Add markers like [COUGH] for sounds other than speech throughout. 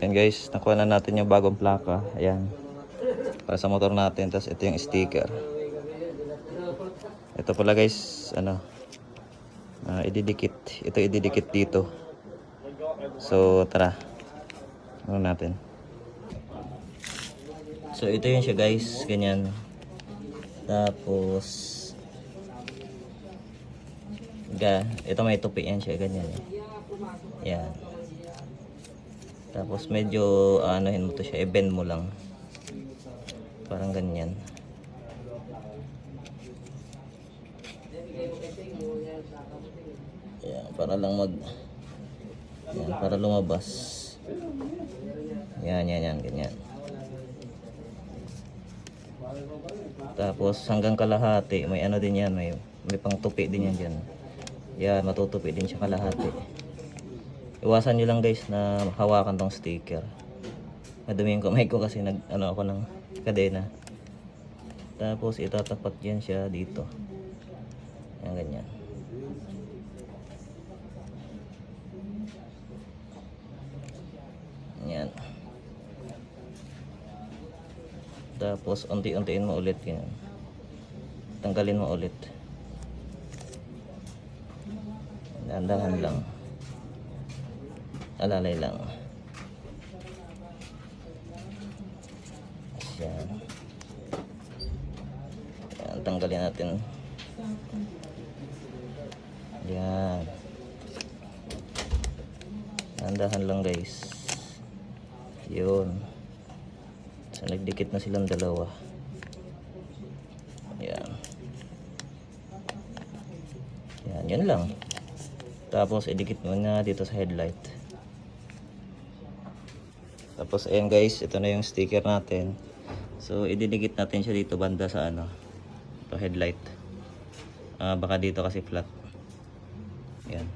Ayan guys, nakuha na natin yung bagong plaka. Ayan. Para sa motor natin. Tapos ito yung sticker. Ito pala guys, ano, ah, ididikit. Ito ididikit dito. So, tara. Ano natin. So, ito yun siya guys. Ganyan. Tapos, ga, ito may tupi yan siya. Ganyan. Yan. Tapos medyo aanohin mo to siya, i-bend mo lang. Parang ganyan. Yan, para lang mag yan, para lumabas. Yan, yan, yan, ganyan. Tapos hanggang kalahati, may ano din yan, may, may pang tupi din yan dyan. Yan, matutupi din siya kalahati. Iwasan nyo lang guys na hawakan tong sticker. Madumi yung kamay ko kasi nag ano ako ng kadena. Tapos itatapat yan siya dito. Yan ganyan. Yan. Tapos unti-untiin mo ulit yan. Tanggalin mo ulit. Dahan-dahan lang. Alalay lang. Yan. Yan, tanggalin natin. Yan. Dahan-dahan lang guys. Yun. So, nagdikit na silang dalawa. Yan. Yan, yan lang. Tapos, idikit mo na dito sa headlight. Tapos, ayan guys, ito na yung sticker natin. So, ididikit natin siya dito banda sa ano, ito headlight. Ah, baka dito kasi flat. Yan.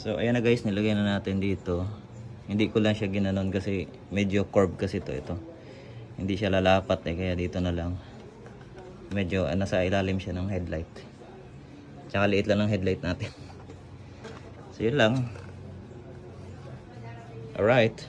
So, ayan na guys, nilagay na natin dito. Hindi ko lang siya ginanon kasi medyo curve kasi to ito. Hindi siya lalapat eh, kaya dito na lang. Medyo ah, nasa ilalim siya ng headlight. Tsaka liit lang ng headlight natin. [LAUGHS] So, yun lang. All right.